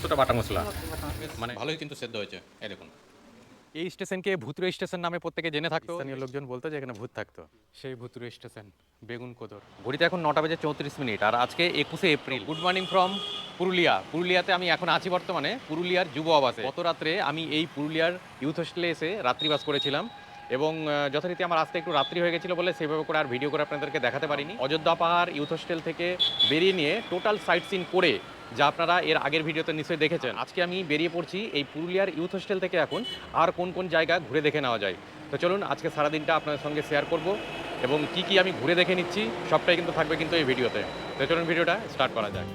সমস্তটা বাটা মশলা। মানে ভালোই কিন্তু সেদ্ধ হয়েছে এই দেখুন। এই স্টেশনকে ভুতুরে স্টেশন নামে প্রত্যেকে জেনে থাকতো। স্থানীয় লোকজন বলতো যে এখানে ভূত থাকতো। সেই ভুতুরে স্টেশন বেগুন কোদর। ঘড়িতে এখন নটা বেজে চৌত্রিশ মিনিট আর আজকে একুশে April. Good morning from Purulia. পুরুলিয়াতে আমি এখন আছি বর্তমানে পুরুলিয়ার যুব আবাসে। গত রাত্রে আমি এই পুরুলিয়ার ইউথ হোস্টেলে এসে রাত্রিবাস করেছিলাম এবং যথারীতি আমার আসতে একটু রাত্রি হয়ে গেছিল বলে সেভাবে করে আর ভিডিও করে আপনাদেরকে দেখাতে পারিনি। অযোধ্যা পাহাড় ইউথ হোস্টেল থেকে বেরিয়ে নিয়ে টোটাল সাইট সিন করে যা আপনারা এর আগের ভিডিওতে নিশ্চয়ই দেখেছেন। আজকে আমি বেরিয়ে পড়ছি এই পুরুলিয়ার ইউথ হোস্টেল থেকে এখন, আর কোন কোন জায়গা ঘুরে দেখে নেওয়া যায়। তো চলুন, আজকে সারাদিনটা আপনাদের সঙ্গে শেয়ার করব এবং কি কি আমি ঘুরে দেখে নিচ্ছি, সবটাই কিন্তু থাকবে কিন্তু এই ভিডিওতে। তো চলুন ভিডিওটা স্টার্ট করা যাক।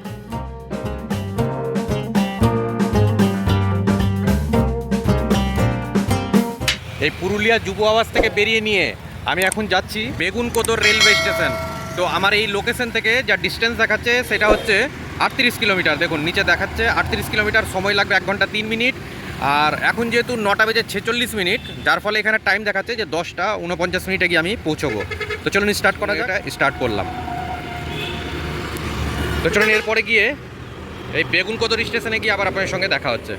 এই পুরুলিয়া যুব আবাস থেকে বেরিয়ে নিয়ে আমি এখন যাচ্ছি বেগুনকোদর রেলওয়ে স্টেশন। তো আমার এই লোকেশন থেকে যা ডিস্টেন্স দেখাচ্ছে, সেটা হচ্ছে আটত্রিশ কিলোমিটার। দেখুন, নিচে দেখাচ্ছে, আটত্রিশ কিলোমিটার সময় লাগবে এক ঘণ্টা তিন মিনিট। আর এখন যেহেতু নটা বেজে ছেচল্লিশ মিনিট, যার ফলে এখানে টাইম দেখাচ্ছে যে দশটা উনপঞ্চাশ মিনিটে গিয়ে আমি পৌঁছবো। তো চলুন স্টার্ট করা যাক স্টার্ট করলাম। তো চলুন, এরপরে গিয়ে এই বেগুন কদর স্টেশনে গিয়ে আবার আপনার সঙ্গে দেখা হচ্ছে।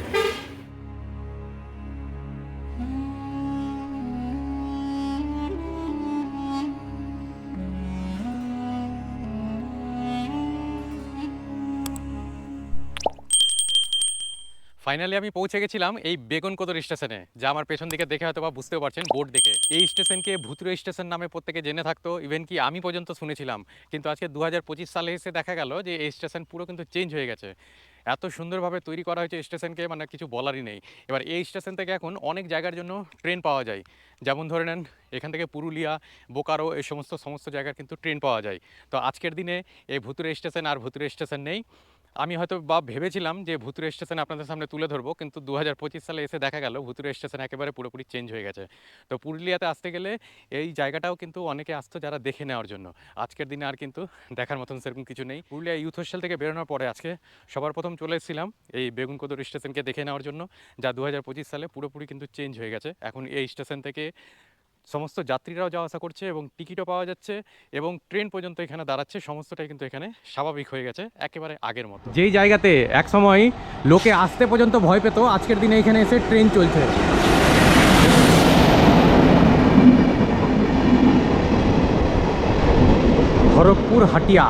ফাইনালি আমি পৌঁছে গেছিলাম এই বেগুনকোদর স্টেশনে, যা আমার পেছন দিকে দেখে হয়তো বা বুঝতেও পারছেন, বোর্ড দেখে। এই স্টেশনকে ভুতুরে স্টেশন নামে প্রত্যেকে জেনে থাকতো ইভেন কি আমি পর্যন্ত শুনেছিলাম। কিন্তু আজকে দু হাজার পঁচিশ সালে এসে দেখা গেল যে এই স্টেশন পুরো কিন্তু চেঞ্জ হয়ে গেছে। এত সুন্দরভাবে তৈরি করা হয়েছে স্টেশনকে মানে কিছু বলারই নেই। এবার এই স্টেশন থেকে এখন অনেক জায়গার জন্য ট্রেন পাওয়া যায়। যেমন ধরে নেন, এখান থেকে পুরুলিয়া, বোকারো, এই সমস্ত সমস্ত জায়গার কিন্তু ট্রেন পাওয়া যায়। তো আজকের দিনে এই ভুতুরে স্টেশন আর ভুতুরে স্টেশন নেই। আমি হয়তো বা ভেবেছিলাম যে ভুতুরে স্টেশন আপনাদের সামনে তুলে ধরবো, কিন্তু দু হাজার পঁচিশ সালে এসে দেখা গেল ভুতুরে স্টেশন একেবারে পুরোপুরি চেঞ্জ হয়ে গেছে। তো পুরুলিয়াতে আসতে গেলে এই জায়গাটাও কিন্তু অনেকে আসতো যারা দেখে নেওয়ার জন্য। আজকের দিনে আর কিন্তু দেখার মতন সেরকম কিছু নেই। পুরুলিয়া ইউথ হোস্টেল থেকে বেরোনোর পরে আজকে সবার প্রথম চলে এসেছিলাম এই বেগুনকোদর স্টেশনকে দেখে নেওয়ার জন্য, যা দুহাজার পঁচিশ সালে পুরোপুরি কিন্তু চেঞ্জ হয়ে গেছে। এখন এই স্টেশন থেকে সমস্ত যাত্রীরাও যাওয়া আসা করছে এবং টিকিটও পাওয়া যাচ্ছে এবং ট্রেন পর্যন্ত এখানে দাঁড়াচ্ছে। সমস্তটাই কিন্তু এখানে স্বাভাবিক হয়ে গেছে একেবারে আগের মতো। যেই জায়গাতে এক সময় লোকে আসতে পর্যন্ত ভয় পেত আজকের দিনে এখানে এসে ট্রেন চলছে। খড়গপুর হাটিয়া।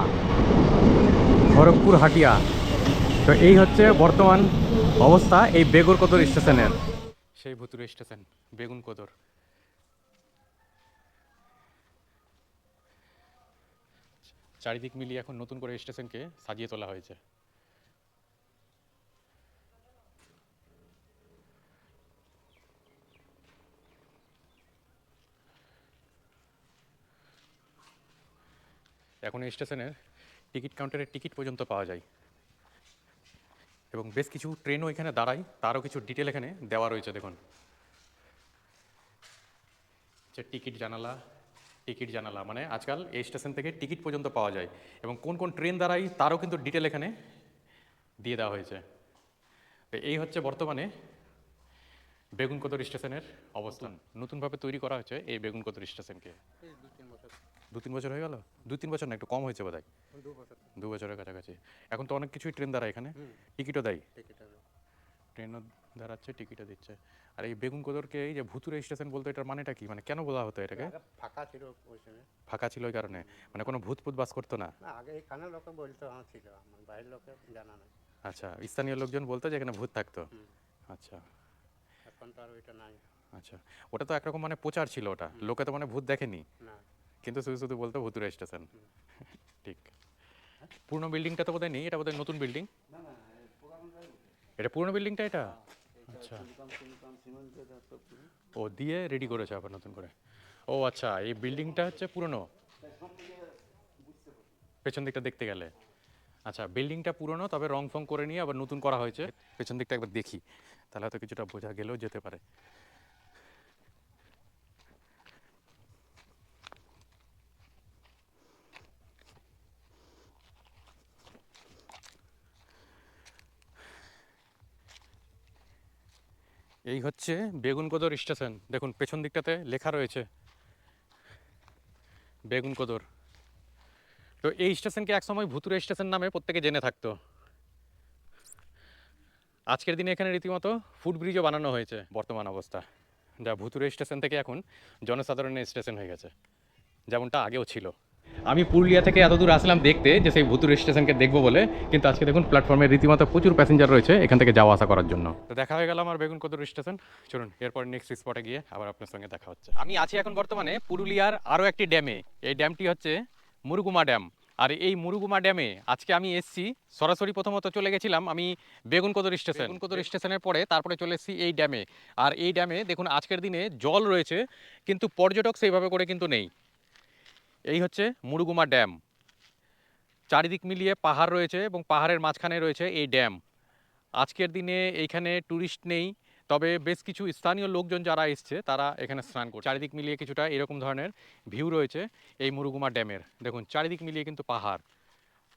খড়গপুর হাটিয়া। তো এই হচ্ছে বর্তমান অবস্থা এই বেগুনকোদর স্টেশনের। সেই ভুতুরে স্টেশন বেগুনকোদর। চারিদিক মিলিয়ে এখন নতুন করে স্টেশনকে সাজিয়ে তোলা হয়েছে। এখন এই স্টেশনের টিকিট কাউন্টারের টিকিট পর্যন্ত পাওয়া যায়। এবং বেশ কিছু ট্রেনও এখানে দাঁড়ায়, তারও কিছু ডিটেল এখানে দেওয়া রয়েছে, দেখুন। যে টিকিট জানালা টিকিট জানালা মানে আজকাল এই স্টেশন থেকে টিকিট পর্যন্ত পাওয়া যায় এবং কোন কোন ট্রেন দ্বারাই তারও কিন্তু ডিটেল এখানে দিয়ে দেওয়া হয়েছে। তো এই হচ্ছে বর্তমানে বেগুনকোদর স্টেশনের অবস্থান। নতুনভাবে তৈরি করা হয়েছে এই বেগুনকোদর স্টেশনকে। দু তিন বছর হয়ে গেল? দু তিন বছর না একটু কম হয়েছে বোধ দু বছরের কাছাকাছি। এখন তো অনেক কিছুই ট্রেন দ্বারা এখানে টিকিটও দেয়। ট্রেনও দাঁড়াচ্ছে টিকিটও দিচ্ছে। আর এই বেগুনকোদরকে এই যে ভুতুরে স্টেশন বলতো এটার মানেটা কি? মানে কেন বলা হতো এটাকে? ফাঁকা ছিল ওই সময়। ফাঁকা ছিল ওই কারণে? মানে কোনো ভূত ফুত বাস করতো না? না আগে এখানে লোকে বলতো আমার ছিল বাইরের লোকে জানা নাই। আচ্ছা স্থানীয় লোকজন বলতো যে এখানে ভূত থাকতো? আচ্ছা। এখন তো আর ওইটা নাই। আচ্ছা ওটা তো একরকম মানে প্রচার ছিল ওটা। লোকে তো মানে ভূত দেখেনি। না। কিন্তু শুধু শুধু বলতো ভুতুরে স্টেশন ঠিক। পুরনো বিল্ডিংটা তো বোধহয় নেই? এটা বোধহয় নতুন বিল্ডিং এটা পুরনো বিল্ডিংটা এটা? আচ্ছা। ও, দিয়ে রেডি করেছে আবার নতুন করে। ও আচ্ছা এই বিল্ডিংটা হচ্ছে পুরনো? পেছন দিকটা দেখতে গেলে। আচ্ছা বিল্ডিংটা পুরনো, তবে রং ফং করে নিয়ে আবার নতুন করা হয়েছে। পেছন দিকটা একবার দেখি, তাহলে হয়তো কিছুটা বোঝা গেলেও যেতে পারে। এই হচ্ছে বেগুনকোদর স্টেশন। দেখুন, পেছন দিকটাতে লেখা রয়েছে বেগুনকোদর তো এই স্টেশনকে একসময় ভুতুরে স্টেশন নামে প্রত্যেকে জেনে থাকতো। আজকের দিনে এখানে রীতিমতো ফুট ব্রিজও বানানো হয়েছে, বর্তমান অবস্থা, যা ভুতুরে স্টেশন থেকে এখন জনসাধারণের স্টেশন হয়ে গেছে, যেমনটা আগেও ছিল। আমি পুরুলিয়া থেকে এত দূর আসলাম দেখতে যে সেই ভুতুর স্টেশনকে দেখব বলে কিন্তু আজকে দেখুন প্ল্যাটফর্মে রীতিমতো প্রচুর প্যাসেঞ্জার রয়েছে এখান থেকে যাওয়া আসা করার জন্য। তো দেখা হয়ে গেল আমার বেগুন কদর স্টেশন। চলুন এরপর নেক্সট স্পটে গিয়ে আবার আপনার সঙ্গে দেখা হচ্ছে। আমি আছি এখন বর্তমানে পুরুলিয়ার আরও একটি ড্যামে এই ড্যামটি হচ্ছে মুরুগুমা ড্যাম আর এই মুরুগুমা ড্যামে আজকে আমি এসছি সরাসরি প্রথমত চলে গেছিলাম আমি বেগুনকদর স্টেশন। বেগুনকদর স্টেশনের পরে তারপরে চলে এসেছি এই ড্যামে আর এই ড্যামে দেখুন আজকের দিনে জল রয়েছে কিন্তু পর্যটক সেইভাবে করে কিন্তু নেই। এই হচ্ছে মুরুগুমা ড্যাম। চারিদিক মিলিয়ে পাহাড় রয়েছে এবং পাহাড়ের মাঝখানে রয়েছে এই ড্যাম। আজকের দিনে এইখানে ট্যুরিস্ট নেই, তবে বেশ কিছু স্থানীয় লোকজন যারা এসছে, তারা এখানে স্নান করছে। চারিদিক মিলিয়ে কিছুটা এরকম ধরনের ভিউ রয়েছে এই মুরুগুমা ড্যামের। দেখুন, চারিদিক মিলিয়ে কিন্তু পাহাড়।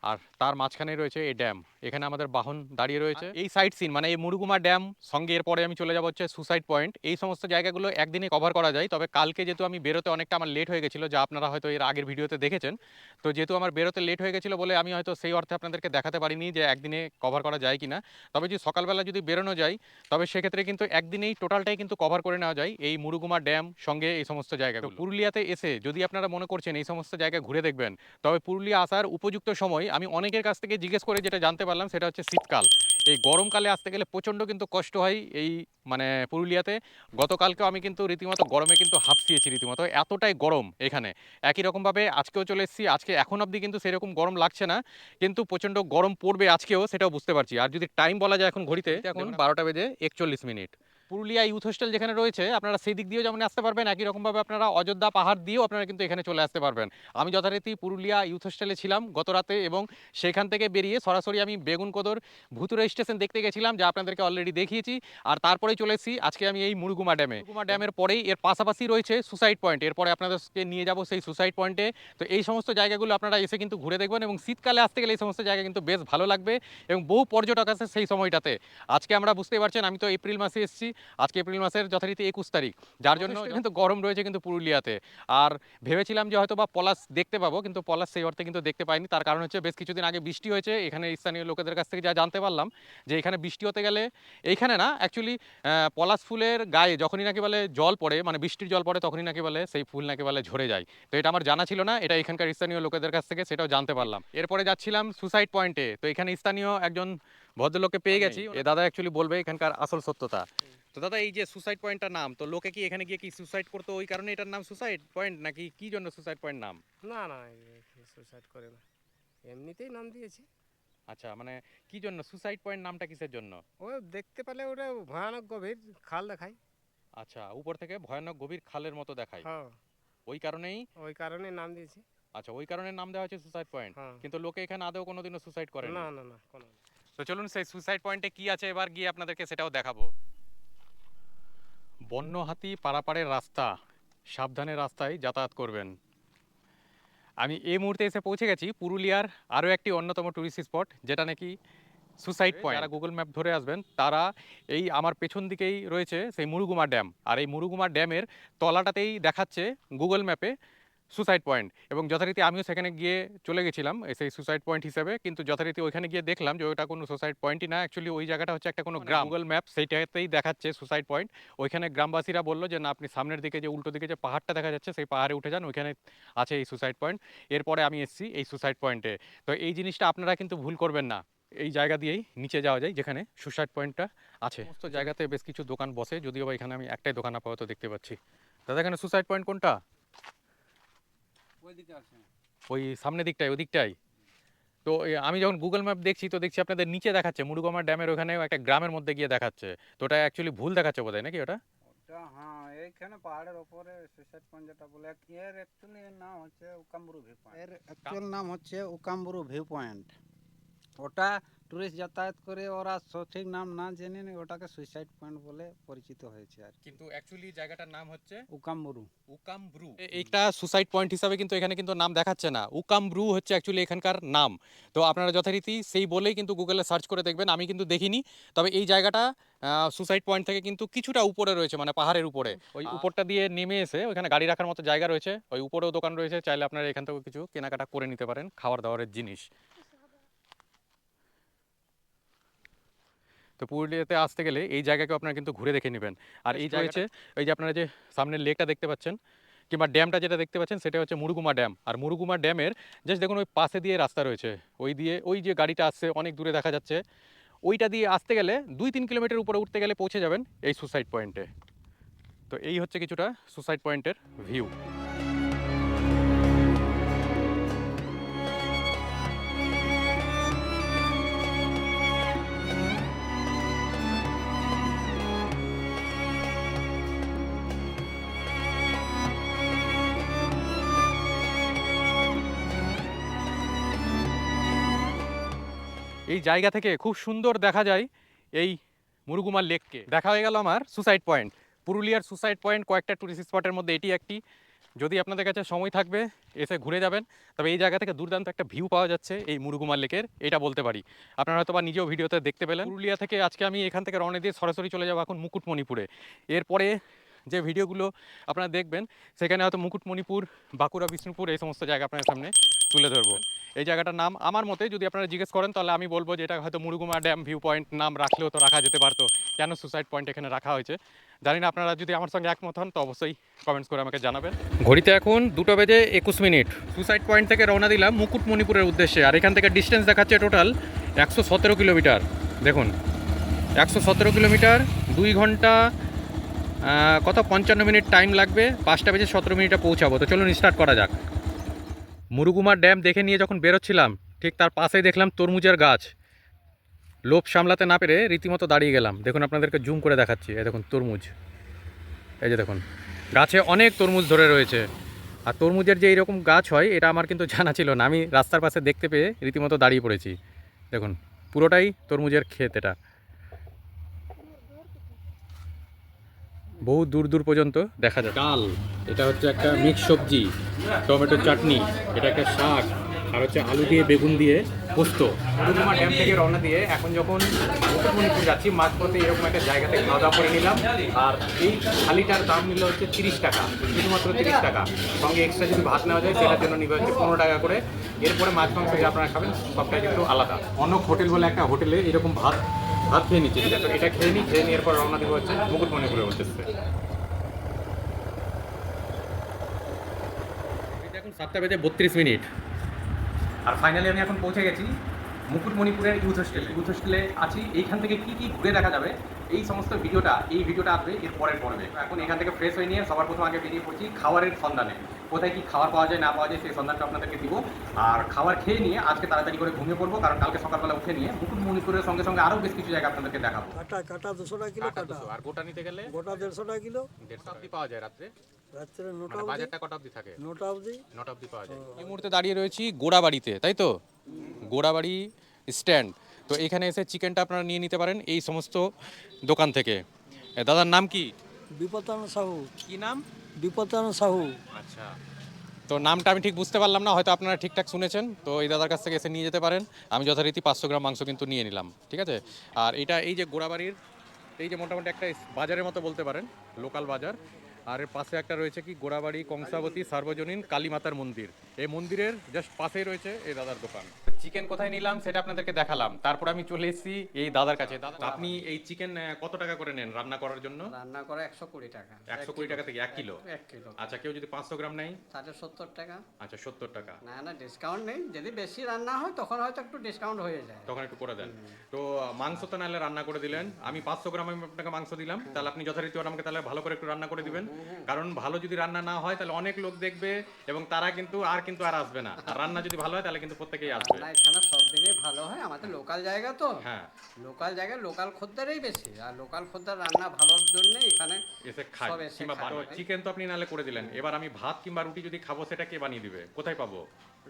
আর তার মাঝখানে রয়েছে এই ড্যাম। এখানে আমাদের বাহন দাঁড়িয়ে রয়েছে। এই সাইড সিন মানে এই মুরুগুমা ড্যাম সঙ্গে এরপরে আমি চলে যাব হচ্ছে সুসাইড পয়েন্ট এই সমস্ত জায়গাগুলো একদিনে কভার করা যায়। তবে কালকে যেহেতু আমি বেরোতে অনেকটা আমার লেট হয়ে গেছিল যা আপনারা হয়তো এর আগের ভিডিওতে দেখেছেন তো যেহেতু আমার বেরোতে লেট হয়ে গেছিল বলে আমি হয়তো সেই অর্থে আপনাদেরকে দেখাতে পারিনি যে একদিনে কভার করা যায় কি না তবে যদি সকালবেলা যদি বেরোনো যায় তবে সেক্ষেত্রে কিন্তু একদিনেই টোটালটাই কিন্তু কভার করে নেওয়া যায় এই মুরুগুমা ড্যাম সঙ্গে এই সমস্ত জায়গা পুরুলিয়াতে এসে যদি আপনারা মনে করছেন এই সমস্ত জায়গা ঘুরে দেখবেন তবে পুরুলিয়া আসার উপযুক্ত সময় আমি অনেকের কাছ থেকে জিজ্ঞেস করে যেটা জানতে পারলাম সেটা হচ্ছে শীতকাল। এই গরমকালে আসতে গেলে প্রচণ্ড কিন্তু কষ্ট হয় এই মানে পুরুলিয়াতে। গতকালকেও আমি কিন্তু রীতিমতো গরমে কিন্তু হাঁপসিয়েছি রীতিমতো এতটাই গরম এখানে। একই রকমভাবে আজকেও চলে এসেছি আজকে এখন অবধি কিন্তু সেরকম গরম লাগছে না কিন্তু প্রচণ্ড গরম পড়বে আজকেও সেটাও বুঝতে পারছি। আর যদি টাইম বলা যায় এখন ঘড়িতে এখন বারোটা বেজে একচল্লিশ মিনিট। পুরুলিয়া ইউথ হোস্টেল যেখানে রয়েছে আপনারা সেই দিক দিয়েও যেমন আসতে পারবেন একই রকমভাবে আপনারা অযোধ্যা পাহাড় দিয়েও আপনারা কিন্তু এখানে চলে আসতে পারবেন। আমি যথারীতি পুরুলিয়া ইউথ হোস্টেলে ছিলাম গত রাতে এবং সেখান থেকে বেরিয়ে সরাসরি আমি বেগুনকোদর ভুতুরে স্টেশন দেখতে গেছিলাম যা আপনাদেরকে অলরেডি দেখিয়েছি। আর তারপরেই চলে এসেছি আজকে আমি এই মুরুগুমা ড্যামে মুরুগুমা ড্যামের পরেই এর পাশাপাশি রয়েছে সুসাইড পয়েন্ট এরপরে আপনাদেরকে নিয়ে যাব সেই সুসাইড পয়েন্টে তো এই সমস্ত জায়গাগুলো আপনারা এসে কিন্তু ঘুরে দেখবেন এবং শীতকালে আসতে গেলে এই সমস্ত জায়গা কিন্তু বেশ ভালো লাগবে এবং বহু পর্যটক আছে সেই সময়টাতে। আজকে আমরা বুঝতেই পারছেন আমি তো এপ্রিল মাসে এসেছি আজকে এপ্রিল মাসের যথারীতি একুশ তারিখ যার জন্য কিন্তু গরম রয়েছে কিন্তু পুরুলিয়াতে। আর ভেবেছিলাম যে হয়তো বা পলাশ দেখতে পাবো কিন্তু পলাশ সেই অর্থে কিন্তু দেখতে পাইনি। তার কারণ হচ্ছে বেশ কিছুদিন আগে বৃষ্টি হয়েছে এখানে স্থানীয় লোকেদের কাছ থেকে যা জানতে পারলাম যে এখানে বৃষ্টি হতে গেলে এইখানে না অ্যাকচুয়ালি পলাশ ফুলের গায়ে যখনই নাকি বলে জল পড়ে মানে বৃষ্টির জল পড়ে তখনই নাকি বলে সেই ফুল নাকি বলে ঝরে যায়। তো এটা আমার জানা ছিল না এটা এখানকার স্থানীয় লোকেদের কাছ থেকে সেটাও জানতে পারলাম। এরপরে যাচ্ছিলাম সুসাইড পয়েন্টে তো এখানে স্থানীয় একজন ভদ্রলোককে পেয়ে গেছি। এ দাদা অ্যাকচুয়ালি বলবে এখানকার আসল সত্যতা। তো দাদা এই যে সুসাইড পয়েন্টটার নাম তো লোকে কি এখানে গিয়ে কি সুসাইড করতো? ওই কারণে এটার নাম সুসাইড পয়েন্ট নাকি কি জন্য সুসাইড পয়েন্ট নাম? না না সুসাইড করে না। এমনিতেই নাম দিয়েছি। আচ্ছা মানে কি জন্য? সুসাইড পয়েন্ট নামটা কিসের জন্য? ও দেখতে পেলে ওটা ভয়ানক গভীর খাল দেখায়। আচ্ছা উপর থেকে ভয়ানক গভীর খালের মতো দেখায়। হ্যাঁ। ওই কারণেই? ওই কারণে নাম দিয়েছি। আচ্ছা ওই কারণে নাম দেওয়া হয়েছে সুসাইড পয়েন্ট হ্যাঁ। কিন্তু লোকে এখানে আদৌ কোনোদিনও সুসাইড করে না না না কোনো না। তো চলুন সেই সুসাইড পয়েন্টে কি আছে? এবার গিয়ে আপনাদেরকে সেটাও দেখাবো। বন্য হাতি পারাপাড়ের রাস্তা। সাবধানে রাস্তায় যাতায়াত করবেন। আমি এই মুহূর্তে এসে পৌঁছে গেছি পুরুলিয়ার আরও একটি অন্যতম টুরিস্ট স্পট যেটা নাকি সুসাইড পয়েন্ট যারা গুগল ম্যাপ ধরে আসবেন তারা এই আমার পেছন দিকেই রয়েছে সেই মুরুগুমা ড্যাম আর এই মুরুগুমা ড্যামের তলাটাতেই দেখাচ্ছে গুগল ম্যাপে সুসাইড পয়েন্ট এবং যথারীতি আমিও সেখানে গিয়ে চলে গেছিলাম এই সেই সুসাইড পয়েন্ট হিসেবে। কিন্তু যথারীতি ওইখানে গিয়ে দেখলাম যে ওটা কোনো সুসাইড পয়েন্টই না। অ্যাকচুয়ালি ওই জায়গাটা হচ্ছে একটা কোনো গ্রাম। গুগল ম্যাপ সেইটাতেই দেখাচ্ছে সুসাইড পয়েন্ট। ওইখানে গ্রামবাসীরা বলল যে না আপনি সামনের দিকে যে উল্টো দিকে যে পাহাড়টা দেখা যাচ্ছে সেই পাহাড়ে উঠে যান। ওইখানে আছে এই সুসাইড পয়েন্ট। এরপরে আমি এসেছি এই সুসাইড পয়েন্টে। তো এই জিনিসটা আপনারা কিন্তু ভুল করবেন না। এই জায়গা দিয়েই নিচে যাওয়া যায় যেখানে সুসাইড পয়েন্টটা আছে। সমস্ত জায়গাতে বেশ কিছু দোকান বসে যদিও বা এখানে আমি একটাই দোকান আপাতত দেখতে পাচ্ছি। দাদা এখানে সুসাইড পয়েন্ট কোনটা? ওই সামনের দিকটাই ওদিকটাই দিকটাই তো আমি যখন গুগল ম্যাপ দেখছি তো দেখছি আপনাদের নিচে দেখাচ্ছে মুরুগমা ড্যামের ওখানে একটা গ্রামের মধ্যে গিয়ে দেখাচ্ছে। তো ওটা অ্যাকচুয়ালি ভুল দেখাচ্ছে বোধহয় নাকি ওটা? ওটা হ্যাঁ এইখানে পাহাড়ের ওপরে সুইসাইড পয়েন্ট যেটা বলে এর অ্যাকচুয়ালি নাম হচ্ছে উকাম্বুরু ভিউ পয়েন্ট। এর অ্যাকচুয়াল নাম হচ্ছে উকাম্বুরু ভিউ পয়েন্ট। ওটা টুরিস্ট যাতায়াত করে ওরা সঠিক নাম না জেনে ওটাকে সুইসাইড পয়েন্ট বলে পরিচিত হয়েছে আর কিন্তু অ্যাকচুয়ালি জায়গাটার নাম হচ্ছে উকাম্বুরু। উকামব্রু। এইটা সুসাইড পয়েন্ট হিসাবে কিন্তু এখানে কিন্তু নাম দেখাচ্ছে না। উকামব্রু হচ্ছে অ্যাকচুয়ালি এখানকার নাম। তো আপনারা যথারীতি সেই বলেই কিন্তু গুগলে সার্চ করে দেখবেন আমি কিন্তু দেখিনি। তবে এই জায়গাটা সুসাইড পয়েন্ট থেকে কিন্তু কিছুটা উপরে রয়েছে মানে পাহাড়ের উপরে। ওই উপরটা দিয়ে নেমে এসে ওখানে গাড়ি রাখার মতো জায়গা রয়েছে। ওই উপরেও দোকান রয়েছে চাইলে আপনারা এখান থেকে কিছু কেনাকাটা করে নিতে পারেন খাওয়ার দাওয়ারের জিনিস। তো পুরুলিয়াতে আসতে গেলে এই জায়গাকে আপনারা কিন্তু ঘুরে দেখে নেবেন। আর এই রয়েছে এই যে আপনারা যে সামনের লেকটা দেখতে পাচ্ছেন কিংবা ড্যামটা যেটা দেখতে পাচ্ছেন সেটা হচ্ছে মুরুগুমা ড্যাম। আর মুরুগুমা ড্যামের জাস্ট দেখুন ওই পাশে দিয়ে রাস্তা রয়েছে। ওই দিয়ে ওই যে গাড়িটা আসছে অনেক দূরে দেখা যাচ্ছে। ওইটা দিয়ে আসতে গেলে দুই তিন কিলোমিটার উপরে উঠতে গেলে পৌঁছে যাবেন এই সুসাইড পয়েন্টে। তো এই হচ্ছে কিছুটা সুসাইড পয়েন্টের ভিউ। এই জায়গা থেকে খুব সুন্দর দেখা যায় এই মুরুগুমার লেককে। দেখা হয়ে গেল আমার সুসাইড পয়েন্ট। পুরুলিয়ার সুসাইড পয়েন্ট কয়েকটা টুরিস্ট স্পটের মধ্যে এটি একটি। যদি আপনাদের কাছে সময় থাকবে, এসে ঘুরে যাবেন। তবে এই জায়গা থেকে দুর্দান্ত একটা ভিউ পাওয়া যাচ্ছে এই মুরুগুমার লেকের, এটা বলতে পারি। আপনারা হয়তো বা নিজেও ভিডিওতে দেখতে পেলেন। পুরুলিয়া থেকে আজকে আমি এখান থেকে রওনা দিয়ে সরাসরি চলে যাব এখন মুকুটমণিপুরে। এরপরে যে ভিডিওগুলো আপনারা দেখবেন, সেখানে হয়তো মুকুটমণিপুর, বাঁকুড়া, বিষ্ণুপুর এই সমস্ত জায়গা আপনার সামনে তুলে ধরবো। এই জায়গাটার নাম আমার মতে যদি আপনারা জিজ্ঞেস করেন, তাহলে আমি বলব যে এটা হয়তো মুরুগুমা ড্যাম ভিউ পয়েন্ট নাম রাখলেও তো রাখা যেতে পারতো। কেন সুসাইড পয়েন্ট এখানে রাখা হয়েছে? জানি না, আপনারা যদি আমার সঙ্গে একমত হন, তো অবশ্যই কমেন্টস করে আমাকে জানাবেন। ঘড়িতে এখন দুটো বেজে একুশ মিনিট। সুসাইড পয়েন্ট থেকে রওনা দিলাম মুকুটমণিপুরের উদ্দেশ্যে। আর এখান থেকে ডিস্টেন্স দেখাচ্ছে টোটাল একশো সতেরো কিলোমিটার। দেখুন, একশো সতেরো কিলোমিটার, দুই ঘণ্টা কত? পঞ্চান্ন মিনিট টাইম লাগবে। পাঁচটা বেজে সতেরো মিনিটে পৌঁছাবো। তো চলুন স্টার্ট করা যাক। মুরুগুমার ড্যাম দেখে নিয়ে যখন বেরোচ্ছিলাম, ঠিক তার পাশেই দেখলাম তরমুজের গাছ। লোভ সামলাতে না পেরে রীতিমতো দাঁড়িয়ে গেলাম। দেখুন আপনাদেরকে জুম করে দেখাচ্ছি। এই দেখুন, তরমুজ। এই যে দেখুন, গাছে অনেক তরমুজ ধরে রয়েছে। আর তরমুজের যে এইরকম গাছ হয়, এটা আমার কিন্তু জানা ছিল না। আমি রাস্তার পাশে দেখতে পেয়ে রীতিমতো দাঁড়িয়ে পড়েছি। দেখুন, পুরোটাই তরমুজের ক্ষেত এটা। বহু দূর দূর পর্যন্ত দেখা যায়। ডাল, এটা হচ্ছে একটা মিক্স সবজি, টমেটো চাটনি, এটা একটা শাক, আর হচ্ছে আলু দিয়ে বেগুন দিয়ে পোস্ত। মুরুগুমা ড্যাম থেকে রওনা দিয়ে এখন যখন মুকুটমণিপুর যাচ্ছি, মাঝপথে এরকম একটা জায়গাতে খাওয়া দাওয়া করে নিলাম। আর এই থালিটার দাম নিল হচ্ছে তিরিশ টাকা, শুধুমাত্র তিরিশ টাকা। সঙ্গে এক্সট্রা যদি ভাত নেওয়া যায়, সেটার জন্য নিবে হচ্ছে পনেরো টাকা করে। এরপরে মাছ মাংস যে আপনারা খাবেন, সবটাই কিন্তু আলাদা। অন্য হোটেল বলে একটা হোটেলে এরকম ভাত ভাত খেয়ে নিচ্ছে এটা খেয়ে নিই, খেয়ে নিয়ে এরপর রওনা দিব হচ্ছে মুকুটমণিপুরের উদ্দেশ্যে এই দেখুন সাতটা বেজে বত্রিশ মিনিট। আর ফাইনালি আমি এখন পৌঁছে গেছি মুকুটমণিপুরের ইউথ হোস্টেলে। ইউথ হোস্টেলে আছি। এইখান থেকে কি কি ঘুরে দেখা যাবে, এই সমস্ত ভিডিওটা, এই ভিডিওটা আসবে এর পরের পর্বে। এখন এখান থেকে ফ্রেশ হয়ে নিয়ে সবার প্রথম আগে বেরিয়ে পড়ছি খাবারের সন্ধানে। কোথায় কি খাবার পাওয়া যায় না পাওয়া যায় সেই সন্ধানটা আপনাদেরকে দিব। আর খাবার খেয়ে নিয়ে আজকে তাড়াতাড়ি করে ঘুমিয়ে পড়ব কারণ কালকে সকালবেলা উঠে নিয়ে মুকুটমণিপুরের সঙ্গে সঙ্গে আরও বেশ কিছু জায়গা আপনাদেরকে দেখাবো। কাটা কাটা দুশো টাকা কিলো কাটা আর গোটা নিতে গেলে? গোটা দেড়শো টাকা কিলো। দেড়শো অব্দি পাওয়া যায় রাত্রে? রাত্রে নটা মানে বাজারটা কটা অব্দি থাকে? নটা অবধি। নটা অব্দি পাওয়া যায়। এই মুহূর্তে দাঁড়িয়ে রয়েছি গোড়াবাড়িতে তাই তো? গোড়াবাড়ি স্ট্যান্ড। তো এখানে এসে চিকেনটা আপনারা নিয়ে নিতে পারেন এই সমস্ত দোকান থেকে। দাদার নাম কি? বিপতান সাহু। কি নাম? বিপতান সাহু। আচ্ছা। তো নামটা আমি ঠিক বুঝতে পারলাম না, হয়তো আপনারা ঠিকঠাক শুনেছেন। তো এই দাদার কাছ থেকে এসে নিয়ে যেতে পারেন। আমি যথারীতি পাঁচশো গ্রাম মাংস কিন্তু নিয়ে নিলাম, ঠিক আছে? আর এটা এই যে গোড়াবাড়ির, এই যে মোটামুটি একটা বাজারের মতো বলতে পারেন, লোকাল বাজার। আর এর পাশে একটা রয়েছে কি, গোড়াবাড়ি, কংসাবতী, সার্বজনীন, কালীমাতার মন্দির। এই মন্দিরের জাস্ট পাশেই রয়েছে এই দাদার দোকান। চিকেন কোথায় নিলাম সেটা আপনাদেরকে দেখালাম। তারপর আমি চলে এসেছি এই দাদার কাছে। দাদা আপনি এই চিকেন কত টাকা করে নেন রান্না করার জন্য? রান্না করে একশো কুড়ি টাকা। একশো কুড়ি টাকা থেকে এক কিলো। এক কিলো। আচ্ছা কেউ যদি পাঁচশো গ্রাম নেয়? তাহলে সত্তর টাকা। আচ্ছা সত্তর টাকা। না না ডিসকাউন্ট নেই। যদি বেশি রান্না হয় তখন হয়তো একটু ডিসকাউন্ট হয়ে যায়। তখন একটু করে দেন। তো মাংস তো নাহলে রান্না করে দিলেন। আমি পাঁচশো গ্রাম আমি আপনাকে মাংস দিলাম। তাহলে আপনি যথারীতি আমাকে তাহলে ভালো করে একটু রান্না করে দিবেন। কারণ ভালো যদি রান্না না হয় তাহলে অনেক লোক দেখবে এবং তারা কিন্তু আর কিন্তু আর আসবে না। আর রান্না যদি ভালো হয় তাহলে কিন্তু প্রত্যেকেই আসবে। এখানে সব দিনই ভালো হয় আমাদের লোকাল জায়গা তো। হ্যাঁ। লোকাল জায়গায় লোকাল খদ্দেরই বেশি। আর লোকাল খদ্দের রান্না ভালোর জন্য এখানে এসে খায় সব এসে কিংবা খায়। চিকেন তো আপনি নাহলে করে দিলেন। এবার আমি ভাত কিংবা রুটি যদি খাব সেটা কে বানিয়ে দিবে? কোথায় পাবো?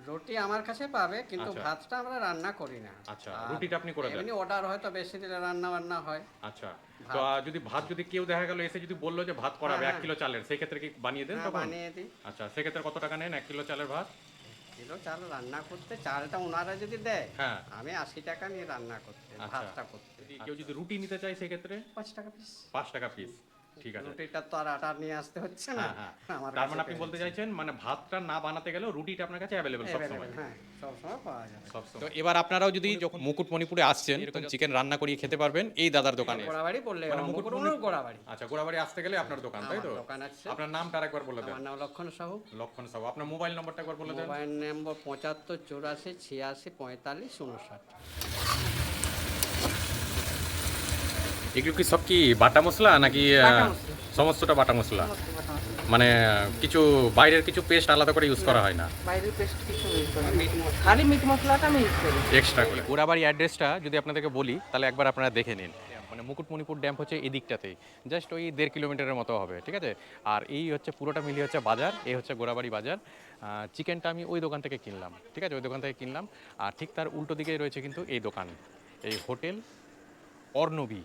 রুটি আমার কাছে পাবে কিন্তু আচ্ছা। ভাতটা আমরা রান্না করি না। আচ্ছা আর রুটিটা আপনি করে দেন। এমনি অর্ডার হয়তো বেশি দিলে রান্না বান্না হয়। আচ্ছা। তো আহ, যদি ভাত যদি কেউ দেখা গেল এসে যদি বলল যে ভাত করাবে এক হ্যাঁ। কিলো চালের সেই ক্ষেত্রে কি বানিয়ে দেন হ্যাঁ, তখন? বানিয়ে দিই। আচ্ছা সেক্ষেত্রে কত টাকা নেন? এক কিলো চালের ভাত? কিলো চাল রান্না করতে চালটা ওনারা যদি দেয় হ্যাঁ। আমি আশি টাকা নিয়ে রান্না করতে আচ্ছা। ভাতটা করতে। কেউ যদি রুটি নিতে চায় সেক্ষেত্রে? পাঁচ টাকা পিস পাঁচ টাকা পিস ঠিক আছে। রুটিটা তো আর আটা নিয়ে আসতে হচ্ছে না। হ্যাঁ হ্যাঁ। আমার তার মানে আপনি বলতে চাইছেন মানে ভাতটা না বানাতে গেলেও রুটিটা আপনার কাছে অ্যাভেলেবেল সব সময় হ্যাঁ সবসময় পাওয়া যাবে। তো এবার আপনারাও যদি যখন মুকুটমণিপুরে আসছেন এরকম চিকেন রান্না করিয়ে খেতে পারবেন এই দাদার দোকানে। গোড়াবাড়ি বললে মানে মুকুটমণি- গোড়াবাড়ি। আচ্ছা গোড়াবাড়ি আসতে গেলে আপনার দোকান তাই তো? দোকান আছে। আপনার নামটা আরেকবার বলে দেন। আমার নাম লক্ষণ সাহু। লক্ষণ সাহু। আপনার মোবাইল নম্বরটা একবার বলে দেন। মোবাইল নম্বর পঁচাত্তর চুরাশি ছিয়াশি পঁয়তাল্লিশ উনষাট এগুলো কি সব কি বাটা মশলা নাকি সমস্তটা বাটা মশলা? মানে কিছু বাইরের কিছু পেস্ট আলাদা করে ইউজ করা হয় না? বাইরের পেস্ট কিছু ইউজ করি না। খালি মিট মশলাটা আমি ইউজ করি। এক্সট্রা করে। গোড়াবাড়ি অ্যাড্রেসটা যদি আপনাদেরকে বলি তাহলে একবার আপনারা দেখে নিন। মানে মুকুটমণিপুর ড্যাম হচ্ছে এই দিকটাতেই। জাস্ট ওই দেড় কিলোমিটারের মতো হবে ঠিক আছে? আর এই হচ্ছে পুরোটা মিলিয়ে হচ্ছে বাজার এই হচ্ছে গোড়াবাড়ি বাজার। চিকেনটা আমি ওই দোকান থেকে কিনলাম ঠিক আছে? ওই দোকান থেকে কিনলাম। আর ঠিক তার উল্টো দিকেই রয়েছে কিন্তু এই দোকান। এই হোটেল অর্ণবী।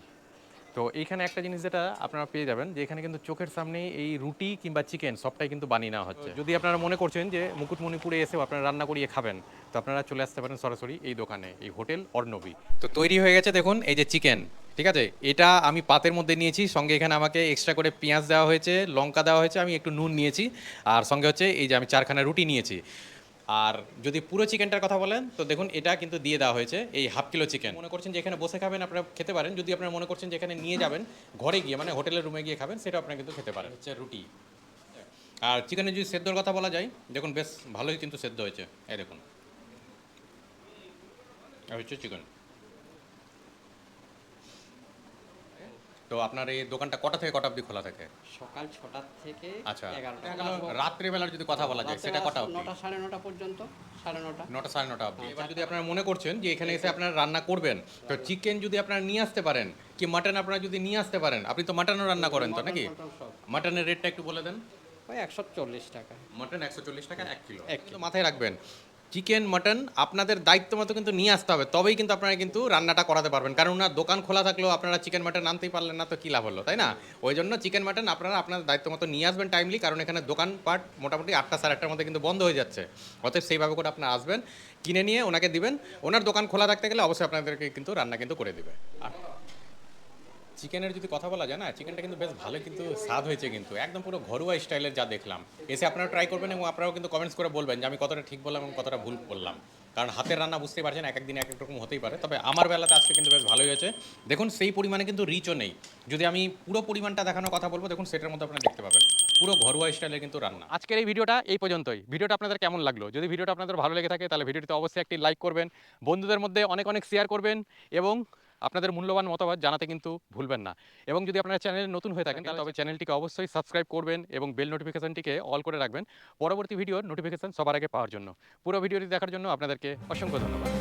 তো এইখানে একটা জিনিস যেটা আপনারা পেয়ে যাবেন যে এখানে কিন্তু চোখের সামনে এই রুটি কিংবা চিকেন সবটাই কিন্তু বানিয়ে নেওয়া হচ্ছে। যদি আপনারা মনে করছেন যে মুকুটমণিপুরে এসেও আপনারা রান্না করিয়ে খাবেন তো আপনারা চলে আসতে পারেন সরাসরি এই দোকানে এই হোটেল অর্ণবী। তো তৈরি হয়ে গেছে দেখুন এই যে চিকেন ঠিক আছে? এটা আমি পাতের মধ্যে নিয়েছি সঙ্গে এখানে আমাকে এক্সট্রা করে পেঁয়াজ দেওয়া হয়েছে লঙ্কা দেওয়া হয়েছে আমি একটু নুন নিয়েছি আর সঙ্গে হচ্ছে এই যে আমি চারখানা রুটি নিয়েছি। আর যদি পুরো চিকেনটার কথা বলেন তো দেখুন এটা কিন্তু দিয়ে দেওয়া হয়েছে এই হাফ কিলো চিকেন। মনে করছেন যে এখানে বসে খাবেন আপনারা খেতে পারেন। যদি আপনারা মনে করছেন যে এখানে নিয়ে যাবেন ঘরে গিয়ে মানে হোটেলের রুমে গিয়ে খাবেন সেটা আপনারা কিন্তু খেতে পারেন। হচ্ছে রুটি। আর চিকেনের যদি সেদ্ধর কথা বলা যায় দেখুন বেশ ভালোই কিন্তু সেদ্ধ হয়েছে। এই দেখুন। হচ্ছে চিকেন। তো আপনার এই দোকানটা কটা থেকে কটা অবধি খোলা থাকে? সকাল ছটার থেকে আচ্ছা। রাত্রিবেলার যদি কথা বলা যায় সেটা কটা অবধি? নটা সাড়ে নটা পর্যন্ত সাড়ে নটা। নটা সাড়ে নটা অবধি। এবার যদি আপনারা মনে করছেন যে এখানে এসে আপনারা রান্না করবেন তো চিকেন যদি আপনারা নিয়ে আসতে পারেন কি মাটন আপনারা যদি নিয়ে আসতে পারেন? আপনি তো মাটনও রান্না করেন তো নাকি? মাটনের রেটটা একটু বলে দেন। ওই একশো চল্লিশ টাকা। মাটন একশো চল্লিশ টাকা এক কিলো। মাথায় রাখবেন। চিকেন, মাটন আপনাদের দায়িত্ব মতো কিন্তু নিয়ে আসতে হবে। তবেই কিন্তু আপনারা কিন্তু রান্নাটা করাতে পারবেন। কারণ ওনার দোকান খোলা থাকলেও আপনারা চিকেন, মাটন আনতেই পারলেন না, তো কী লাভ হলো, তাই না? ওই জন্য চিকেন, মাটন আপনারা আপনাদের দায়িত্ব মতো নিয়ে আসবেন টাইমলি কারণ এখানে দোকানপাট মোটামুটি আটটা সাড়ে আটটার মধ্যে কিন্তু বন্ধ হয়ে যাচ্ছে। অতএব সেইভাবে করে আপনারা আসবেন, কিনে নিয়ে ওনাকে দিবেন। ওনার দোকান খোলা থাকতে গেলে অবশ্যই আপনাদেরকে কিন্তু রান্না কিন্তু করে দেবে। চিকেনের যদি কথা বলা যায় না চিকেনটা কিন্তু বেশ ভালো কিন্তু স্বাদ হয়েছে কিন্তু। একদম পুরো ঘরোয়া স্টাইলের যা দেখলাম। এসে আপনারা ট্রাই করবেন এবং আপনারাও কিন্তু কমেন্টস করে বলবেন যে আমি কতটা ঠিক বললাম এবং কতটা ভুল করলাম। কারণ হাতের রান্না বুঝতেই পারছেন, এক একদিন এক এক রকম হতেই পারে। তবে আমার বেলাতে আজকে কিন্তু বেশ ভালোই হয়েছে। দেখুন, সেই পরিমাণে কিন্তু রিচও নেই। যদি আমি পুরো পরিমাণটা দেখানোর কথা বলব, দেখুন, সেটার মধ্যে আপনারা দেখতে পাবেন। পুরো ঘরোয়া স্টাইলের কিন্তু রান্না। আজকের এই ভিডিওটা এই পর্যন্তই। ভিডিওটা আপনাদের কেমন লাগল? যদি ভিডিওটা আপনাদের ভালো লেগে থাকে, তাহলে ভিডিওটিতে অবশ্যই একটি লাইক করবেন। বন্ধুদের মধ্যে অনেক অনেক শেয়ার করবেন এবং আপনাদের মূল্যবান মতামত জানাতে কিন্তু ভুলবেন না। এবং যদি আপনারা চ্যানেলে নতুন হয়ে থাকেন তবে চ্যানেলটিকে অবশ্যই সাবস্ক্রাইব করবেন এবং বেল নোটিফিকেশনটিকে অল করে রাখবেন। পরবর্তী ভিডিওর নোটিফিকেশন সবার আগে পাওয়ার জন্য। পুরো ভিডিওটি দেখার জন্য আপনাদেরকে অসংখ্য ধন্যবাদ।